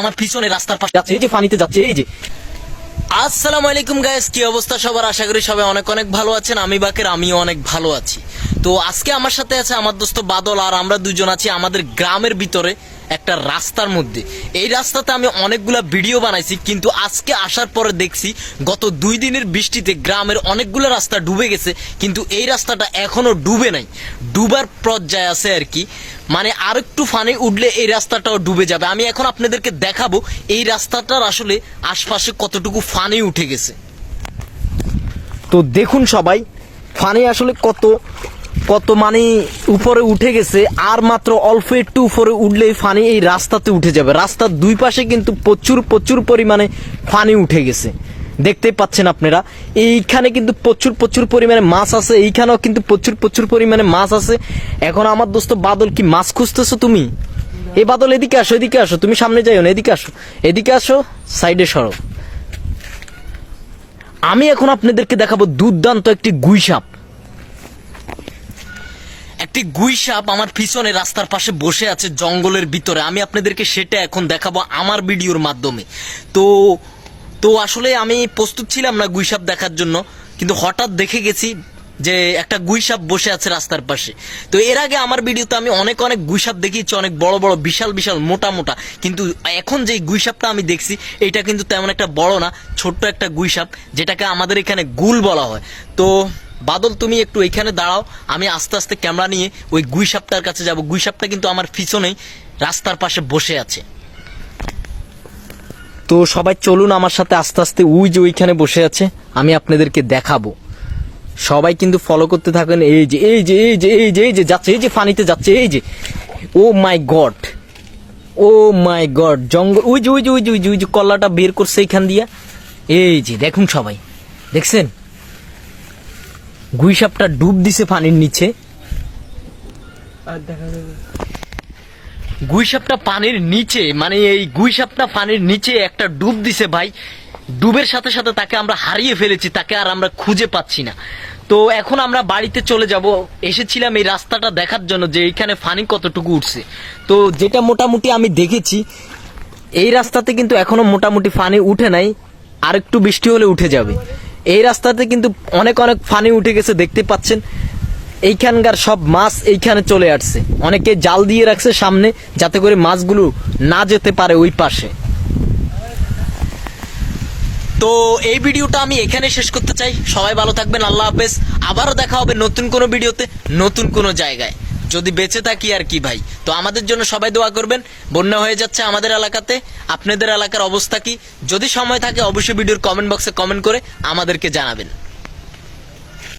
আমার পিছনে রাস্তার পাশে যাচ্ছে, এই যে যাচ্ছে, এই যে। আসসালামু আলাইকুম অবস্থা সবার? আশা করি সবাই অনেক অনেক ভালো আছেন, আমি বাকের, আমিও অনেক ভালো আছি। তো আজকে আমার সাথে আছে আমার দোস্ত বাদল আর আমরা দুজন আছি আমাদের গ্রামের ভিতরে। একটা রাস্তার মধ্যে। এই রাস্তাতে আমি অনেকগুলা ভিডিও বানাইছি, কিন্তু আজকে আসার পরে দেখছি গত দুই দিনের বৃষ্টিতে গ্রামের অনেকগুলো রাস্তা ডুবে গেছে, কিন্তু এই রাস্তাটা এখনও ডুবে নাই। ডুবার পর্যায়ে আছে আর কি। মানে আর একটু ফানে উঠলে এই রাস্তাটাও ডুবে যাবে। আমি এখন আপনাদেরকে দেখাবো এই রাস্তাটার আসলে আশপাশে কতটুকু ফানে উঠে গেছে। তো দেখুন সবাই, ফানে আসলে কত? কত মানে উপরে উঠে গেছে, আর মাত্র অল্প একটু উপরে উঠলেই ফানি এই রাস্তাতে উঠে যাবে। রাস্তার দুই পাশে কিন্তু প্রচুর প্রচুর পরিমাণে ফানি উঠে গেছে। দেখতেই পাচ্ছেন আপনারা, এইখানে কিন্তু প্রচুর প্রচুর পরিমাণে মাছ আছে, এইখানেও কিন্তু প্রচুর প্রচুর পরিমাণে মাছ আছে। এখন আমার দোস্ত বাদল কি মাছ খুঁজতেছো তুমি? এই বাদল, এদিকে আসো এদিকে আসো, তুমি সামনে যাইও না, এদিকে আসো। এদিকে আসো, সাইডে সরো। আমি এখন আপনাদেরকে দেখাবো দুর্দান্ত একটি গুই সাপ। একটি গুই সাপ আমার পিছনে রাস্তার পাশে বসে আছে জঙ্গলের ভিতরে। আমি আপনাদেরকে সেটা এখন দেখাবো আমার ভিডিওর মাধ্যমে। তো তো আসলে আমি প্রস্তুত ছিলাম না গুই সাপ দেখার জন্য, কিন্তু হঠাৎ দেখে গেছি যে একটা গুই সাপ বসে আছে রাস্তার পাশে। তো এর আগে আমার ভিডিওতে আমি অনেক অনেক গুই সাপ দেখিয়েছি, অনেক বড় বড়, বিশাল বিশাল, মোটা মোটা। কিন্তু এখন যে গুই সাপটা আমি দেখছি, এটা কিন্তু তেমন একটা বড় না, ছোট্ট একটা গুই সাপ, যেটাকে আমাদের এখানে গুল বলা হয়। তো বাদল, তুমি একটু এখানে দাঁড়াও। আমি আস্তে আস্তে ক্যামেরা নিয়ে ওই গুই সাপটার কাছে যাব। গুই সাপটা কিন্তু আমার পিছনেই রাস্তার পাশে বসে আছে। তো সবাই চলুন আমার সাথে আস্তে আস্তে ওই যে ওইখানে বসে আছে, আমি আপনাদেরকে দেখাবো। সবাই কিন্তু ফলো করতে থাকেন, এই যে এই যে এই যে এই যে এই যে, যাচ্ছে, এই যে পানিতে যাচ্ছে, এই যে। ও মাই গড, ও মাই গড, জঙ্গল ওই যে ওই যে ওই যে ওই যে ওই যে কল্লাটা বের করছে এইখান দিয়া। এই যে, দেখুন সবাই, দেখছেন? গুইসাপটা ডুব দিছে পানির নিচে। গুই সাপটা পানির নিচে মানে এই গুই সাপটা পানির নিচে একটা ডুব দিছে ভাই। ডুবের সাথে সাথে তাকে আমরা হারিয়ে ফেলেছি, তাকে আর আমরা খুঁজে পাচ্ছি না। তো এখন আমরা বাড়িতে চলে যাব। এসেছিলাম এই রাস্তাটা দেখার জন্য যে এইখানে ফানি কতটুকু উঠছে। তো যেটা মোটামুটি আমি দেখেছি, এই রাস্তাতে কিন্তু এখনও মোটামুটি ফানি উঠে নাই আর একটু বৃষ্টি হলে উঠে যাবে। এই রাস্তাতে কিন্তু অনেক অনেক ফানি উঠে গেছে, দেখতে পাচ্ছেন। এইখানকার সব মাছ এইখানে চলে আসছে। অনেকে জাল দিয়ে রাখছে সামনে, যাতে করে মাছগুলো না যেতে পারে ওই পাশে। তো এই ভিডিওটা আমি এখানে শেষ করতে চাই। সবাই ভালো থাকবেন, আল্লাহ হাফেজ। আবারও দেখা হবে নতুন কোনো ভিডিওতে, নতুন কোনো জায়গায়। যদি বেঁচে থাকি আর কি ভাই? তো আমাদের জন্য সবাই দোয়া করবেন। বন্যা হয়ে যাচ্ছে আমাদের এলাকাতে। আপনাদের এলাকার অবস্থা কি? যদি সময় থাকে, অবশ্যই ভিডিওর কমেন্ট বক্সে কমেন্ট করে আমাদেরকে জানাবেন।